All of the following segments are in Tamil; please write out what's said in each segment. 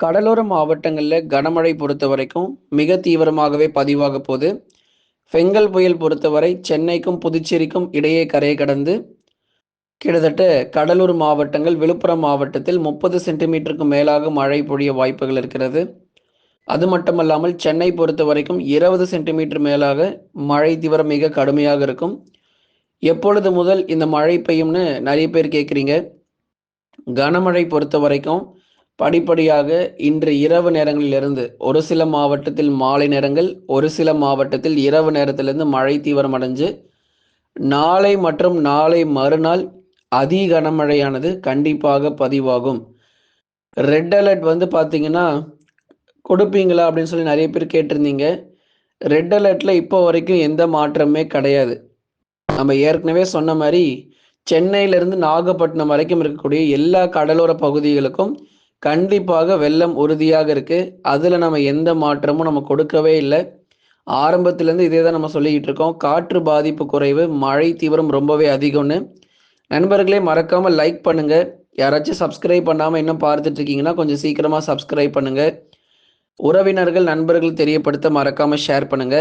கடலோர மாவட்டங்களில் கனமழை பொறுத்த வரைக்கும் மிக தீவிரமாகவே பதிவாக போகுது. ஃபெங்கல் புயல் பொறுத்தவரை சென்னைக்கும் புதுச்சேரிக்கும் இடையே கரையை கடந்து கிட்டத்தட்ட கடலூர் மாவட்டங்கள் விழுப்புரம் மாவட்டத்தில் முப்பது சென்டிமீட்டருக்கு மேலாக மழை பொழிய வாய்ப்புகள் இருக்கிறது. அது மட்டுமல்லாமல் சென்னை பொறுத்த வரைக்கும் இருபது சென்டிமீட்டர் மேலாக மழை தீவிரம் மிக கடுமையாக இருக்கும். எப்பொழுது முதல் இந்த மழை பெய்யும்னு நிறைய பேர் கேட்குறீங்க கனமழை பொறுத்த வரைக்கும் படிப்படியாக இன்று இரவு நேரங்களிலிருந்து ஒரு சில மாவட்டத்தில் மாலை நேரங்கள் ஒரு சில மாவட்டத்தில் இரவு நேரத்திலிருந்து மழை தீவிரம் அடைஞ்சு நாளை மற்றும் நாளை மறுநாள் அதி கனமழையானது கண்டிப்பாக பதிவாகும். ரெட் அலர்ட் வந்து பார்த்தீங்கன்னா கொடுப்பீங்களா அப்படின்னு சொல்லி நிறைய பேர் கேட்டிருந்தீங்க. ரெட் அலர்ட்டில் இப்போ வரைக்கும் எந்த மாற்றமே கிடையாது. நம்ம ஏற்கனவே சொன்ன மாதிரி சென்னையிலிருந்து நாகப்பட்டினம் வரைக்கும் இருக்கக்கூடிய எல்லா கடலோர பகுதிகளுக்கும் கண்டிப்பாக வெள்ளம் உறுதியாக இருக்கு. அதுல நம்ம எந்த மாற்றமும் நம்ம கொடுக்கவே இல்லை. ஆரம்பத்திலேருந்து இதே தான் நம்ம சொல்லிக்கிட்டு இருக்கோம். காற்று பாதிப்பு குறைவு மழை தீவிரம் ரொம்பவே அதிகம்னு. நண்பர்களே மறக்காம லைக் பண்ணுங்க. யாராச்சும் சப்ஸ்கிரைப் பண்ணாமல் இன்னும் பார்த்துட்டு இருக்கீங்கன்னா கொஞ்சம் சீக்கிரமாக சப்ஸ்கிரைப் பண்ணுங்க. உறவினர்கள் நண்பர்கள் தெரியப்படுத்த மறக்காம ஷேர் பண்ணுங்க.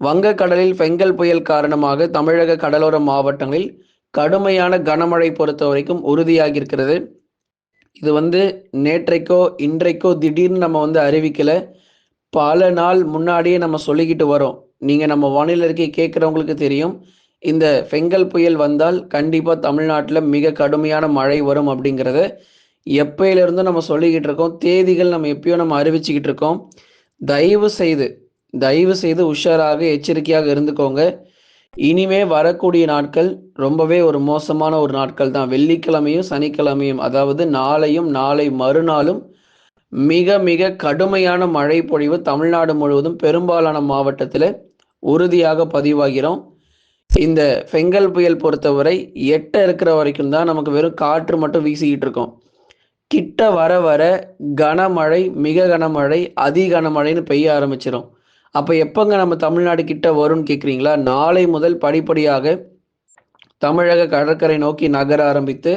வங்கக்கடலில் பெங்கல் புயல் காரணமாக தமிழக கடலோர மாவட்டங்களில் கடுமையான கனமழை பொறுத்த வரைக்கும் உறுதியாகி இருக்கிறது. இது வந்து நேற்றைக்கோ இன்றைக்கோ திடீர்னு நம்ம வந்து அறிவிக்கலை. பல நாள் முன்னாடியே நம்ம சொல்லிக்கிட்டு வரோம். நீங்கள் நம்ம வானிலை இருக்கை கேட்குறவங்களுக்கு தெரியும். இந்த ஃபெங்கல் புயல் வந்தால் கண்டிப்பாக தமிழ்நாட்டில் மிக கடுமையான மழை வரும் அப்படிங்கிறத எப்பயிலிருந்து நம்ம சொல்லிக்கிட்டு இருக்கோம். தேதிகள் நம்ம எப்பயோ நம்ம அறிவிச்சுக்கிட்டு இருக்கோம். தயவு செய்து தயவு செய்து உஷாராக எச்சரிக்கையாக இருந்துக்கோங்க. இனிமே வரக்கூடிய நாட்கள் ரொம்பவே ஒரு மோசமான ஒரு நாட்கள் தான். வெள்ளிக்கிழமையும் சனிக்கிழமையும் அதாவது நாளையும் நாளை மறுநாளும் மிக மிக கடுமையான மழை பொழிவு தமிழ்நாடு முழுவதும் பெரும்பாலான மாவட்டத்தில் உறுதியாக பதிவாகிறோம். இந்த பெங்கல் புயல் பொறுத்தவரை எட்ட இருக்கிற வரைக்கும் தான் நமக்கு வெறும் காற்று மட்டும் வீசிக்கிட்டு இருக்கோம். கிட்ட வர வர கனமழை மிக கனமழை அதி கனமழைன்னு பெய்ய ஆரம்பிச்சிடும் அப்போ எப்போங்க நம்ம தமிழ்நாடு கிட்ட வரும்னு கேட்குறீங்களா நாளை முதல் படிப்படியாக தமிழக கடற்கரை நோக்கி நகர ஆரம்பித்து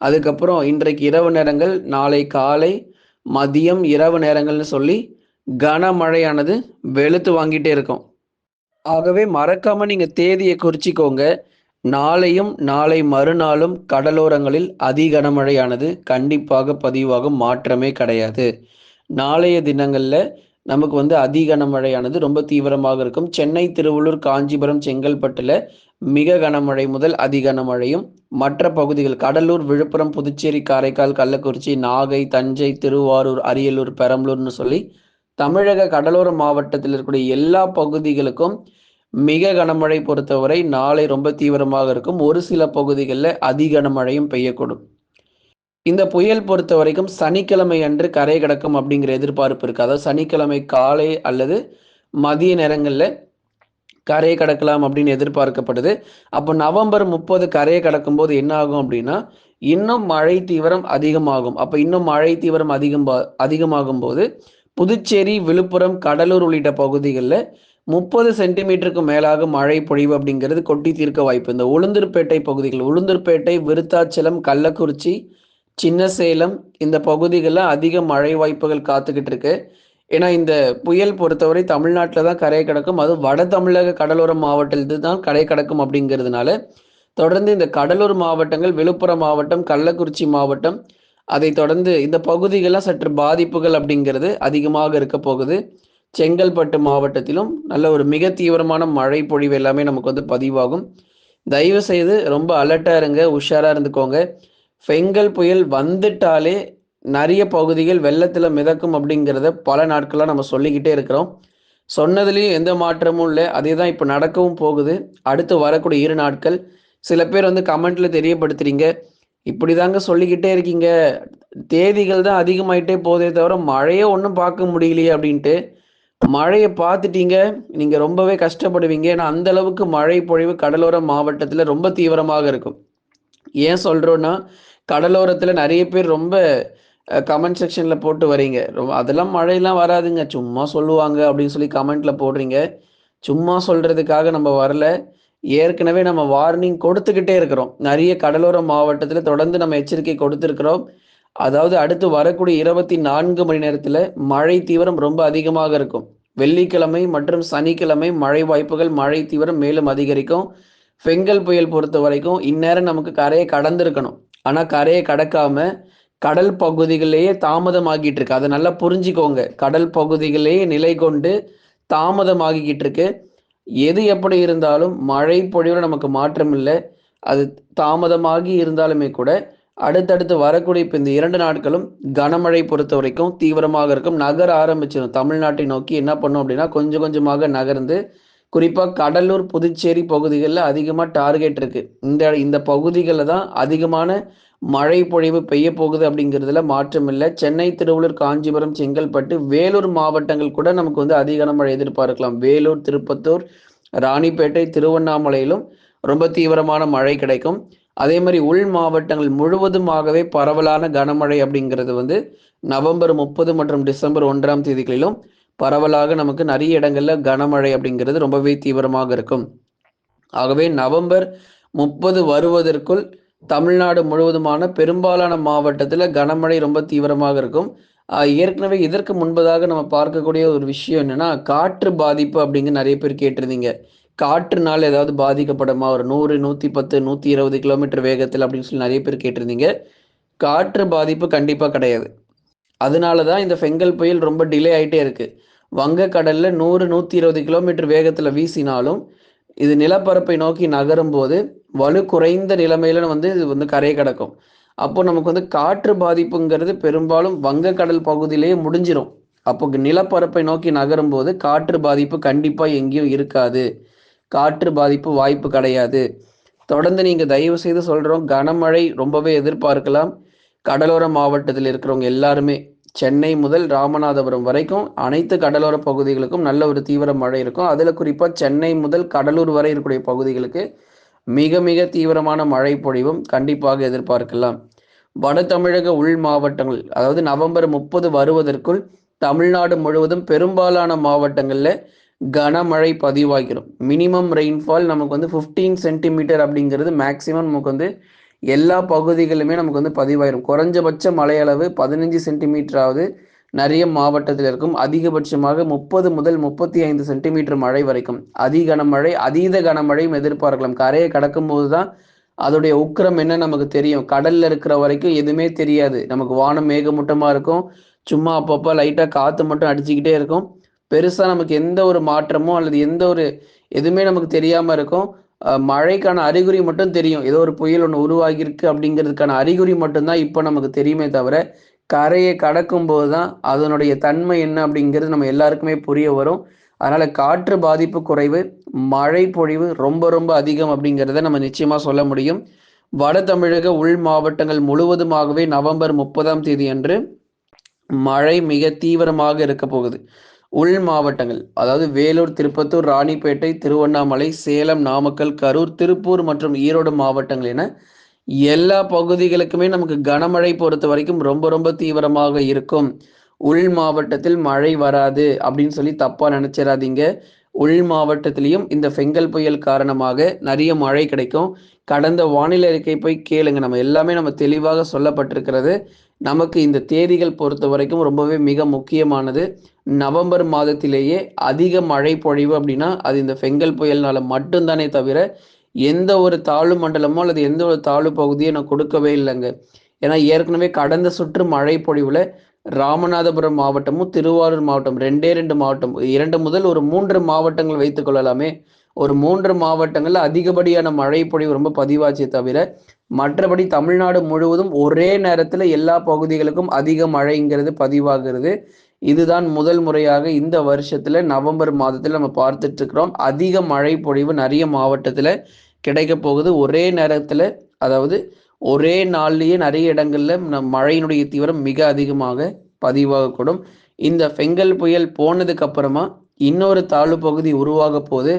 அதுக்கப்புறம் இன்றைக்கு இரவு நேரங்கள் நாளை காலை மதியம் இரவு நேரங்கள்னு சொல்லி கனமழையானது வெளுத்து வாங்கிட்டே இருக்கும். ஆகவே மறக்காம நீங்க தேதியை குறிச்சிக்கோங்க. நாளையும் நாளை மறுநாளும் கடலோரங்களில் அதி கனமழையானது கண்டிப்பாக பதிவாகும் மாற்றமே கிடையாது. நாளைய தினங்கள்ல நமக்கு வந்து அதிக கனமழையானது ரொம்ப தீவிரமாக இருக்கும். சென்னை திருவள்ளூர் காஞ்சிபுரம் செங்கல்பட்டுல மிக கனமழை முதல் அதி கனமழையும் மற்ற பகுதிகள் கடலூர் விழுப்புரம் புதுச்சேரி காரைக்கால் கள்ளக்குறிச்சி நாகை தஞ்சை திருவாரூர் அரியலூர் பெரம்பலூர்னு சொல்லி தமிழக கடலோர மாவட்டத்தில் இருக்கக்கூடிய எல்லா பகுதிகளுக்கும் மிக கனமழை பொறுத்தவரை நாளை ரொம்ப தீவிரமாக இருக்கும். ஒரு சில பகுதிகளில் அதி கனமழையும் பெய்யக்கூடும். இந்த புயல் பொறுத்த வரைக்கும் சனிக்கிழமை அன்று கரை கடக்கும் அப்படிங்கிற எதிர்பார்ப்பு இருக்குது அதாவது சனிக்கிழமை காலை அல்லது மதிய நேரங்களில் கரையை கடக்கலாம் அப்படின்னு எதிர்பார்க்கப்படுது. அப்போ நவம்பர் முப்பது கரையை கடக்கும் போது என்ன ஆகும் அப்படின்னா இன்னும் மழை தீவிரம் அதிகமாகும். அப்போ இன்னும் மழை தீவிரம் அதிகம் அதிகமாகும் போது புதுச்சேரி விழுப்புரம் கடலூர் உள்ளிட்ட பகுதிகளில் முப்பது சென்டிமீட்டருக்கு மேலாக மழை பொழிவு அப்படிங்கிறது கொட்டி தீர்க்க வாய்ப்பு. இந்த உளுந்தூர்பேட்டை பகுதிகள் உளுந்தூர்பேட்டை விருத்தாச்சலம் கள்ளக்குறிச்சி சின்ன சேலம் இந்த பகுதிகளில் அதிக மழை வாய்ப்புகள் காத்துக்கிட்டு இருக்கு. ஏன்னா இந்த புயல் பொறுத்தவரை தமிழ்நாட்டில் தான் கரை கிடக்கும். அது வட தமிழக கடலோர மாவட்டத்தில் தான் கரை கிடக்கும் அப்படிங்கிறதுனால தொடர்ந்து இந்த கடலூர் மாவட்டங்கள் விழுப்புரம் மாவட்டம் கள்ளக்குறிச்சி மாவட்டம் அதை தொடர்ந்து இந்த பகுதிகள்லாம் சற்று பாதிப்புகள் அப்படிங்கிறது அதிகமாக இருக்க போகுது. செங்கல்பட்டு மாவட்டத்திலும் நல்ல ஒரு மிக தீவிரமான மழை பொழிவு எல்லாமே நமக்கு வந்து பதிவாகும். தயவு செய்து ரொம்ப அலர்ட்டாக இருங்க உஷாராக இருந்துக்கோங்க. ஃபெங்கல் புயல் வந்துட்டாலே நிறைய பகுதிகள் வெள்ளத்தில் மிதக்கும் அப்படிங்கிறத பல நாட்களாக நம்ம சொல்லிக்கிட்டே இருக்கிறோம். சொன்னதுலேயும் எந்த மாற்றமும் இல்லை. அதே தான் இப்போ நடக்கவும் போகுது. அடுத்து வரக்கூடிய இரு நாட்கள். சில பேர் வந்து கமெண்ட்ல தெரியப்படுத்துறீங்க. இப்படி தாங்க சொல்லிக்கிட்டே இருக்கீங்க. தேதிகள் தான் அதிகமாயிட்டே போதே தவிர மழையே ஒன்றும் பார்க்க முடியலையே அப்படின்ட்டு மழையை பார்த்துட்டீங்க. நீங்கள் ரொம்பவே கஷ்டப்படுவீங்க. ஏன்னா அந்த அளவுக்கு மழை பொழிவு கடலோர மாவட்டத்தில் ரொம்ப தீவிரமாக இருக்கும். ஏன் சொல்கிறோன்னா கடலோரத்தில் நிறைய பேர் ரொம்ப கமெண்ட் செக்ஷனில் போட்டு வரீங்க ரொம்ப அதெல்லாம் மழையெல்லாம் வராதுங்க. சும்மா சொல்லுவாங்க அப்படின்னு சொல்லி கமெண்ட்டில் போடுறீங்க. சும்மா சொல்கிறதுக்காக நம்ம வரல. ஏற்கனவே நம்ம வார்னிங் கொடுத்துக்கிட்டே இருக்கிறோம். நிறைய கடலோர மாவட்டத்தில் தொடர்ந்து நம்ம எச்சரிக்கை கொடுத்துருக்கிறோம். அதாவது அடுத்து வரக்கூடிய இருபத்தி நான்கு மணி நேரத்தில் மழை தீவிரம் ரொம்ப அதிகமாக இருக்கும். வெள்ளிக்கிழமை மற்றும் சனிக்கிழமை மழை வாய்ப்புகள் மழை தீவிரம் மேலும் அதிகரிக்கும். பெங்கல் புயல் பொறுத்த வரைக்கும் இந்நேரம் நமக்கு கரையை கடந்திருக்கணும். ஆனால் கரையை கடக்காம கடல் பகுதிகளிலேயே தாமதமாகிட்டு இருக்கு அதை நல்லா புரிஞ்சுக்கோங்க. கடல் பகுதிகளிலேயே நிலை கொண்டு தாமதமாகிக்கிட்டு இருக்கு எது எப்படி இருந்தாலும் மழை பொழிவில் நமக்கு மாற்றம் இல்லை. அது தாமதமாகி இருந்தாலுமே கூட அடுத்தடுத்து வரக்கூடிய இப்போ இந்த இரண்டு நாட்களும் கனமழை பொறுத்த வரைக்கும் தீவிரமாக இருக்கும். நகர ஆரம்பிச்சிடும் தமிழ்நாட்டை நோக்கி என்ன பண்ணும் அப்படின்னா கொஞ்சம் கொஞ்சமாக நகர்ந்து குறிப்பாக கடலூர் புதுச்சேரி பகுதிகளில் அதிகமாக டார்கெட் இருக்குது இந்த இந்த பகுதிகளில் தான் அதிகமான மழை பொழிவு பெய்ய போகுது அப்படிங்கிறதுல மாற்றம் இல்லை. சென்னை திருவள்ளூர் காஞ்சிபுரம் செங்கல்பட்டு வேலூர் மாவட்டங்கள் கூட நமக்கு வந்து அதிக மழை எதிர்பார்க்கலாம். வேலூர் திருப்பத்தூர் ராணிப்பேட்டை திருவண்ணாமலையிலும் ரொம்ப தீவிரமான மழை கிடைக்கும். அதே மாதிரி உள் மாவட்டங்கள் முழுவதுமாகவே பரவலான கனமழை அப்படிங்கிறது வந்து நவம்பர் முப்பது மற்றும் டிசம்பர் ஒன்றாம் தேதிகளிலும் பரவலாக நமக்கு நிறைய இடங்கள்ல கனமழை அப்படிங்கிறது ரொம்பவே தீவிரமாக இருக்கும். ஆகவே நவம்பர் முப்பது வருவதற்குள் தமிழ்நாடு முழுவதுமான பெரும்பாலான மாவட்டத்தில் கனமழை ரொம்ப தீவிரமாக இருக்கும். ஏற்கனவே இதற்கு முன்பதாக நம்ம பார்க்கக்கூடிய ஒரு விஷயம் என்னன்னா காற்று பாதிப்பு அப்படிங்க நிறைய பேர் கேட்டிருந்தீங்க. காற்றுனால ஏதாவது பாதிக்கப்படுமா? ஒரு நூறு நூற்றி பத்து நூற்றி இருபது கிலோமீட்டர் வேகத்தில் அப்படின்னு சொல்லி நிறைய பேர் கேட்டிருந்தீங்க. காற்று பாதிப்பு கண்டிப்பாக கிடையாது. அதனால தான் இந்த ஃபெங்கல் புயல் ரொம்ப டிலே ஆகிட்டே இருக்குது வங்கக்கடலில் நூறு நூற்றி இருபது கிலோமீட்டர் வேகத்தில் வீசினாலும் இது நிலப்பரப்பை நோக்கி நகரும் போது வலு குறைந்த நிலைமையில வந்து இது வந்து கரை கிடக்கும். அப்போ நமக்கு வந்து காற்று பாதிப்புங்கிறது பெரும்பாலும் வங்கக்கடல் பகுதியிலேயே முடிஞ்சிடும் அப்போ நிலப்பரப்பை நோக்கி நகரும் போது காற்று பாதிப்பு கண்டிப்பாக எங்கேயும் இருக்காது. காற்று பாதிப்பு வாய்ப்பு கிடையாது. தொடர்ந்து நீங்கள் தயவு செய்து சொல்கிறோம் கனமழை ரொம்பவே எதிர்பார்க்கலாம். கடலோர மாவட்டத்தில் இருக்கிறவங்க எல்லாருமே சென்னை முதல் ராமநாதபுரம் வரைக்கும் அனைத்து கடலோர பகுதிகளுக்கும் நல்ல ஒரு தீவிர மழை இருக்கும். அதில் குறிப்பாக சென்னை முதல் கடலூர் வரை இருக்கக்கூடிய பகுதிகளுக்கு மிக மிக தீவிரமான மழை பொழிவும் கண்டிப்பாக எதிர்பார்க்கலாம். வட தமிழக உள் மாவட்டங்கள் அதாவது நவம்பர் முப்பது வருவதற்குள் தமிழ்நாடு முழுவதும் பெரும்பாலான மாவட்டங்களில் கனமழை பதிவாகிடும் மினிமம் ரெயின்ஃபால் நமக்கு வந்து ஃபிஃப்டீன் சென்டிமீட்டர் அப்படிங்கிறது மேக்சிமம் நமக்கு வந்து எல்லா பகுதிகளுமே நமக்கு வந்து பதிவாயிரும். குறைஞ்சபட்ச மழையளவு பதினஞ்சு சென்டிமீட்டராவது நிறைய மாவட்டத்தில் இருக்கும். அதிகபட்சமாக முப்பது முதல் முப்பத்தி ஐந்து சென்டிமீட்டர் மழை வரைக்கும். அதி கனமழை அதீத கனமழையும் எதிர்பார்க்கலாம். கரையை கடக்கும் போது தான் அதோடைய உக்கிரம் என்ன நமக்கு தெரியும். கடல்ல இருக்கிற வரைக்கும் எதுவுமே தெரியாது. நமக்கு வானம் மேகமூட்டமா இருக்கும். சும்மா அப்பப்போ லைட்டாக காற்று மட்டும் அடிச்சுக்கிட்டே இருக்கும். பெருசாக நமக்கு எந்த ஒரு மாற்றமோ அல்லது எந்த ஒரு எதுவுமே நமக்கு தெரியாமல் இருக்கும். மழைக்கான அறிகுறி மட்டும் தெரியும். ஏதோ ஒரு புயல் ஒன்று உருவாகியிருக்கு அப்படிங்கிறதுக்கான அறிகுறி மட்டும்தான் இப்போ நமக்கு தெரியுமே தவிர கரையை கடக்கும்போது தான் அதனுடைய தன்மை என்ன அப்படிங்கிறது நம்ம எல்லாருக்குமே புரிய வரும். அதனால் காற்று பாதிப்பு குறைவு மழை பொழிவு ரொம்ப ரொம்ப அதிகம் அப்படிங்கிறத நம்ம நிச்சயமாக சொல்ல முடியும். வட தமிழக உள் மாவட்டங்கள் முழுவதுமாகவே நவம்பர் முப்பதாம் தேதி அன்று மழை மிக தீவிரமாக இருக்க போகுது. உள் மாவட்டங்கள் அதாவது வேலூர் திருப்பத்தூர் ராணிப்பேட்டை திருவண்ணாமலை சேலம் நாமக்கல் கரூர் திருப்பூர் மற்றும் ஈரோடு மாவட்டங்கள் என எல்லா பகுதிகளுக்குமே நமக்கு கனமழை பொறுத்த வரைக்கும் ரொம்ப ரொம்ப தீவிரமாக இருக்கும். உள் மாவட்டத்தில் மழை வராது அப்படின்னு சொல்லி தப்பா நினைச்சிடாதீங்க உள் மாவட்டத்திலையும் இந்த ஃபெங்கல் புயல் காரணமாக நிறைய மழை கிடைக்கும். கடந்த வானிலை அறிக்கை போய் கேளுங்க. நம்ம எல்லாமே நம்ம தெளிவாக சொல்லப்பட்டிருக்கிறது. நமக்கு இந்த தேதிகள் பொறுத்த வரைக்கும் ரொம்பவே மிக முக்கியமானது. நவம்பர் மாதத்திலேயே அதிக மழை பொழிவு அப்படின்னா அது இந்த ஃபெங்கல் புயல்னால மட்டும்தானே தவிர எந்த ஒரு தாழ்வு மண்டலமோ அல்லது எந்த ஒரு தாழ்வு பகுதியோ நான் கொடுக்கவே இல்லைங்க. ஏன்னா ஏற்கனவே கடந்த சுற்று மழை பொழிவுல ராமநாதபுரம் மாவட்டமும் திருவாரூர் மாவட்டம் ரெண்டே ரெண்டு மாவட்டம் இரண்டு முதல் ஒரு மூன்று மாவட்டங்கள் வைத்துக் கொள்ளலாமே ஒரு மூன்று மாவட்டங்கள்ல அதிகப்படியான மழை பொழிவு ரொம்ப பதிவாச்சே தவிர மற்றபடி தமிழ்நாடு முழுவதும் ஒரே நேரத்துல எல்லா பகுதிகளுக்கும் அதிக மழைங்கிறது பதிவாகிறது. இதுதான் முதல் முறையாக இந்த வருஷத்துல நவம்பர் மாதத்துல நம்ம பார்த்துட்டு இருக்கிறோம் அதிக மழை பொழிவு நிறைய மாவட்டத்துல கிடைக்க போகுது. ஒரே நேரத்துல அதாவது ஒரே நாள்லேயே நிறைய இடங்களில் நம் மழையினுடைய தீவிரம் மிக அதிகமாக பதிவாகக்கூடும். இந்த ஃபெங்கல் புயல் போனதுக்கு அப்புறமா இன்னொரு தாழ்வு பகுதி உருவாக போது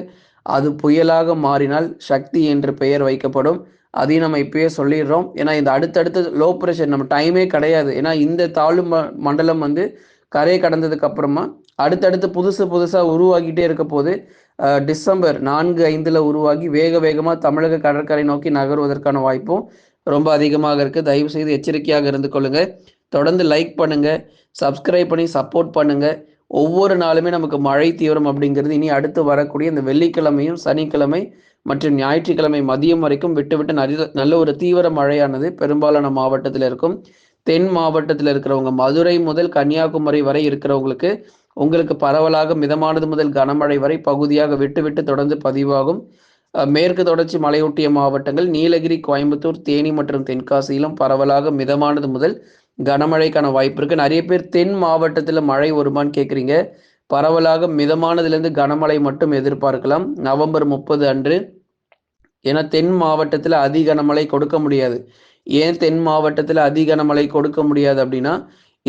அது புயலாக மாறினால் சக்தி என்று பெயர் வைக்கப்படும். அதையும் நம்ம இப்பயே சொல்லிடுறோம். ஏன்னா இந்த அடுத்தடுத்த லோ ப்ரெஷர் நம்ம டைமே கிடையாது. ஏன்னா இந்த தாழ்வு மண்டலம் வந்து கரையை கடந்ததுக்கு அப்புறமா அடுத்தடுத்து புதுசு புதுசாக உருவாகிட்டே இருக்க போது டிசம்பர் நான்கு ஐந்தில் உருவாகி வேக வேகமாக தமிழக கடற்கரை நோக்கி நகர்வதற்கான வாய்ப்பும் ரொம்ப அதிகமாக இருக்குது தயவு செய்து எச்சரிக்கையாக இருந்து கொள்ளுங்க. தொடர்ந்து லைக் பண்ணுங்க. சப்ஸ்கிரைப் பண்ணி சப்போர்ட் பண்ணுங்க. ஒவ்வொரு நாளுமே நமக்கு மழை தீவிரம் அப்படிங்கிறது இனி அடுத்து வரக்கூடிய இந்த வெள்ளிக்கிழமையும் சனிக்கிழமை மற்றும் ஞாயிற்றுக்கிழமை மதியம் வரைக்கும் விட்டுவிட்டு நிறைய நல்ல ஒரு தீவிர மழையானது பெரும்பாலான மாவட்டத்தில் இருக்கும். தென் மாவட்டத்தில் இருக்கிறவங்க மதுரை முதல் கன்னியாகுமரி வரை இருக்கிறவங்களுக்கு உங்களுக்கு பரவலாக மிதமானது முதல் கனமழை வரை பகுதியாக விட்டுவிட்டு தொடர்ந்து பதிவாகும். மேற்கு தொடர்ச்சி மலையொட்டிய மாவட்டங்கள் நீலகிரி கோயம்புத்தூர் தேனி மற்றும் தென்காசியிலும் பரவலாக மிதமானது முதல் கனமழைக்கான வாய்ப்பு இருக்கு. நிறைய பேர் தென் மாவட்டத்தில் மழை வருமான்னு கேட்குறீங்க பரவலாக மிதமானதுலேருந்து கனமழை மட்டும் எதிர்பார்க்கலாம். நவம்பர் முப்பது அன்று ஏன்னா தென் மாவட்டத்தில் அதி கனமழை கொடுக்க முடியாது. ஏன் தென் மாவட்டத்தில் அதி கனமழை கொடுக்க முடியாது அப்படின்னா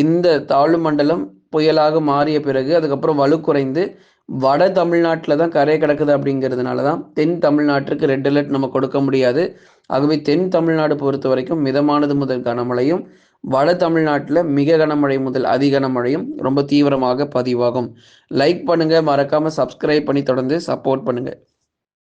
இந்த தாழ்வு மண்டலம் புயலாக மாறிய பிறகு அதுக்கப்புறம் வலு குறைந்து வட தமிழ்நாட்டில் தான் கரை கிடக்குது அப்படிங்கிறதுனால தான் தென் தமிழ்நாட்டிற்கு ரெட் அலர்ட் நம்ம கொடுக்க முடியாது. ஆகவே தென் தமிழ்நாடு பொறுத்த வரைக்கும் மிதமானது முதல் கனமழையும் வட தமிழ்நாட்டில் மிக கனமழை முதல் அதி கனமழையும் ரொம்ப தீவிரமாக பதிவாகும். லைக் பண்ணுங்கள் மறக்காமல் சப்ஸ்கிரைப் பண்ணி தொடர்ந்து சப்போர்ட் பண்ணுங்கள்